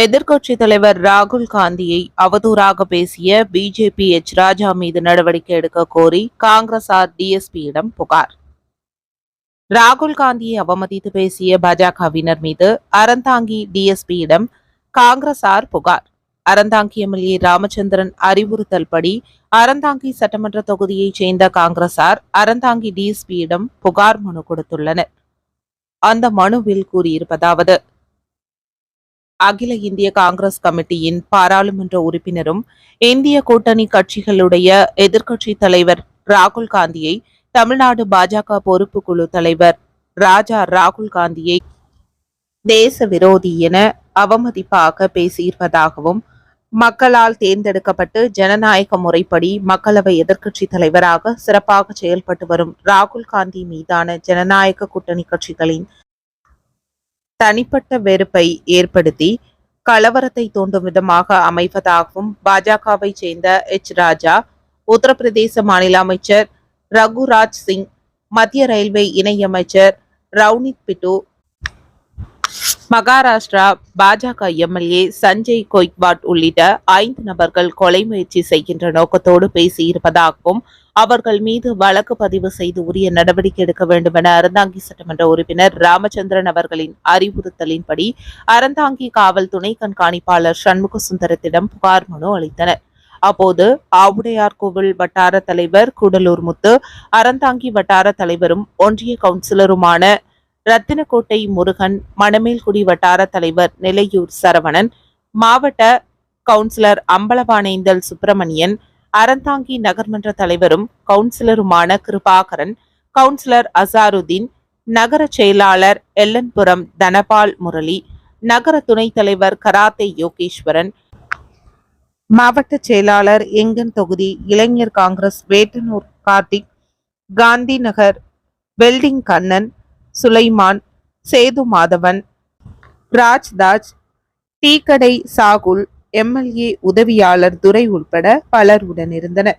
எதிர்க்கட்சி தலைவர் ராகுல் காந்தியை அவதூறாக பேசிய பிஜேபி எச் ராஜா மீது நடவடிக்கை எடுக்க கோரி காங்கிரசார் டிஎஸ்பியிடம் புகார். ராகுல் காந்தியை அவமதித்து பேசிய பாஜகவினர் மீது அறந்தாங்கி டிஎஸ்பியிடம் காங்கிரசார் புகார். அறந்தாங்கி எம்எல்ஏ ராமச்சந்திரன் அறிவுறுத்தல் படி அறந்தாங்கி சட்டமன்ற தொகுதியைச் சேர்ந்த காங்கிரசார் அறந்தாங்கி டிஎஸ்பியிடம் புகார் மனு கொடுத்துள்ளனர். அந்த மனுவில் கூறியிருப்பதாவது அகில இந்திய காங்கிரஸ் கமிட்டியின் பாராளுமன்ற உறுப்பினரும் இந்திய கூட்டணி கட்சிகளுடைய எதிர்க்கட்சி தலைவர் ராகுல் காந்தியை தமிழ்நாடு பாஜக பொறுப்புக்குழு தலைவர் ராஜா ராகுல் காந்தியை தேச விரோதி என அவமதிப்பாக பேசியிருப்பதாகவும் மக்களால் தேர்ந்தெடுக்கப்பட்டு ஜனநாயக முறைப்படி மக்களவை எதிர்க்கட்சி தலைவராக சிறப்பாக செயல்பட்டு வரும் ராகுல் காந்தி மீதான ஜனநாயக கூட்டணி கட்சிகளின் தனிப்பட்ட வெறுப்பை ஏற்படுத்தி கலவரத்தை தூண்டும் விதமாக அமைவதாகவும் பாஜகவை சேர்ந்த எச் ராஜா உத்தரப்பிரதேச மாநில அமைச்சர் ரகுராஜ் சிங் மத்திய ரயில்வே இணையமைச்சர் ரவுனித் பிட்டு மகாராஷ்டிரா பாஜக எம்எல்ஏ சஞ்சய் கொய்க்வாட் உள்ளிட்ட ஐந்து நபர்கள் கொலை முயற்சி செய்கின்ற நோக்கத்தோடு பேசியிருப்பதாகவும் அவர்கள் மீது வழக்கு பதிவு செய்து உரிய நடவடிக்கை எடுக்க வேண்டும் என அறந்தாங்கி சட்டமன்ற உறுப்பினர் ராமச்சந்திரன் அவர்களின் அறிவுறுத்தலின்படி அறந்தாங்கி காவல் துணை கண்காணிப்பாளர் சண்முக சுந்தரத்திடம் புகார் மனு அளித்தனர். அப்போது ஆவுடையார்கோவில் வட்டார தலைவர் கூடலூர் முத்து அறந்தாங்கி வட்டார தலைவரும் ஒன்றிய கவுன்சிலருமான ரத்தினக்கோட்டை முருகன் மணமேல்குடி வட்டார தலைவர் நிலையூர் சரவணன் மாவட்ட கவுன்சிலர் அம்பலவானேந்தல் சுப்பிரமணியன் அறந்தாங்கி நகர்மன்ற தலைவரும் கவுன்சிலருமான கிருபாகரன் கவுன்சிலர் அசாருதீன் நகர செயலாளர் எல்லன்புரம் தனபால் முரளி நகர துணைத் தலைவர் கராத்தே யோகேஸ்வரன் மாவட்ட செயலாளர் எங்கன் தொகுதி இளைஞர் காங்கிரஸ் வேட்டனூர் கார்த்திக் காந்தி நகர் வெல்டிங் கண்ணன் சுலைமான் சேது மாதவன் ராஜ்தாஜ் டீக்கடை சாகுல் எம்எல்ஏ உதவியாளர் துரை உட்பட பலர் உடனிருந்தனர்.